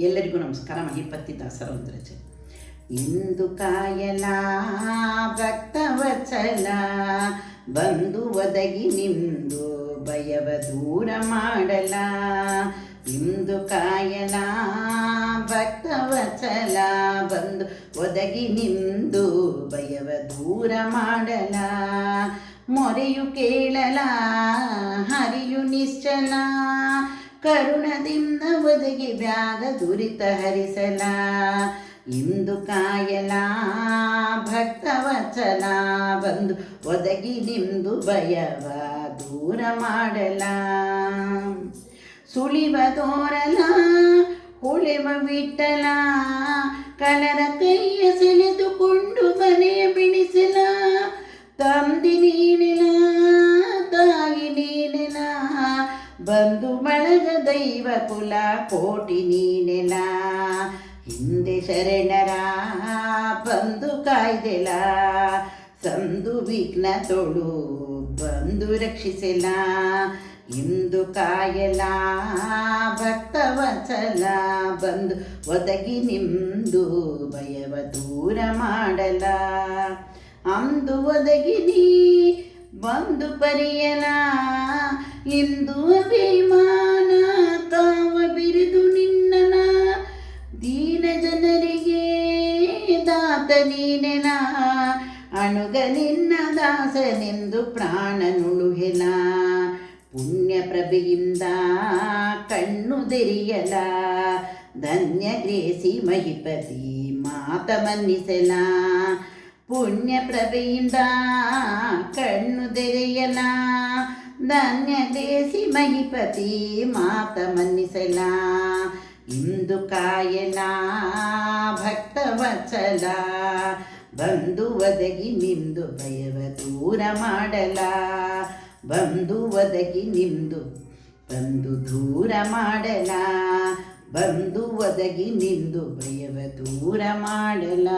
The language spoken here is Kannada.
ಎಲ್ಲರಿಗೂ ನಮಸ್ಕಾರ. ಮಹಿಪತಿ ದಾಸರೌದ್ರಜ ಇಂದು ಕಾಯಲ ಭಕ್ತವಚಲ ಬಂದು ಒದಗಿ ನಿಂದು, ಭಯವ ದೂರ ಮಾಡಲ. ಇಂದು ಕಾಯಲ ಭಕ್ತವಚಲ ಬಂದು ಒದಗಿ ನಿಂದು, ಭಯವ ದೂರ ಮಾಡಲ. ಮೊರೆಯು ಕೇಳಲ, ಹರಿಯು ನಿಶ್ಚಲ. ಕರುಣದಿಂದ ಒದಗಿ ಬ್ಯಾಗ ದುರಿತ ಹರಿಸಲ. ಇಂದು ಕಾಯಲ ಭಕ್ತವಚಲ ಬಂದು ಒದಗಿ ನಿಂದು ಭಯವ ದೂರ ಮಾಡಲ. ಸುಳಿವ ತೋರಲ ಹೊಳೆವ ಬಿಟ್ಟಲ. ಕಲರ ಕೈಯ ಸೆಳೆದುಕೊಂಡು ಮನೆಯ ಬಿಡಿಸಲ. ತಂದಿ ಬಂದು ಬಳಗ ದೈವ ಕುಲ ಕೋಟಿ ನೀನೆಲ ಹಿಂದೆ ಶರಣರ ಬಂದು ಕಾಯ್ದೆಲ ಸಂದು ವಿಘ್ನ ತೊಳು ಬಂದು ರಕ್ಷಿಸಲ ಇಂದು ಕಾಯಲ ಭಕ್ತವಚಲ ಬಂದು ಒದಗಿ ನಿಂದು ಭಯವ ದೂರ ಮಾಡಲ ಅಂದು ಒದಗಿ ನೀ ಬಂದು ಪರಿಯಲ ಇಂದು ಅಭಿಮಾನ ತಾವ ಬಿರಿದು ನಿನ್ನನ. ದೀನ ಜನರಿಗೆ ದಾತ ನೀನೆನ. ಅಣುಗ ನಿನ್ನ ದಾಸನೆಂದು ಪ್ರಾಣ ನುಳುಹೆನ. ಪುಣ್ಯ ಪ್ರಭೆಯಿಂದ ಕಣ್ಣು ತೆರೆಯಲ. ಧನ್ಯ ಗ್ರೇಸಿ ಮಹಿಪತಿ ಮಾತ ಮನ್ನಿಸಲ. ಪುಣ್ಯ ಪ್ರಭೆಯಿಂದ ಕಣ್ಣು ತೆರೆಯಲ. ಧನ್ಯ ದೇಸಿ ಮಹಿಪತಿ ಮಾತ ಮನ್ನಿಸಲ. ಇಂದು ಕಾಯಲ ಭಕ್ತವಚಲ ಬಂದು ಒದಗಿ ನಿಂದು ಭಯವ ದೂರ ಮಾಡಲ. ಬಂದು ಒದಗಿ ನಿಂದು ಬಂದು ದೂರ ಮಾಡಲ. ಬಂದು ಒದಗಿ ನಿಂದು ಭಯವ ದೂರ ಮಾಡಲ.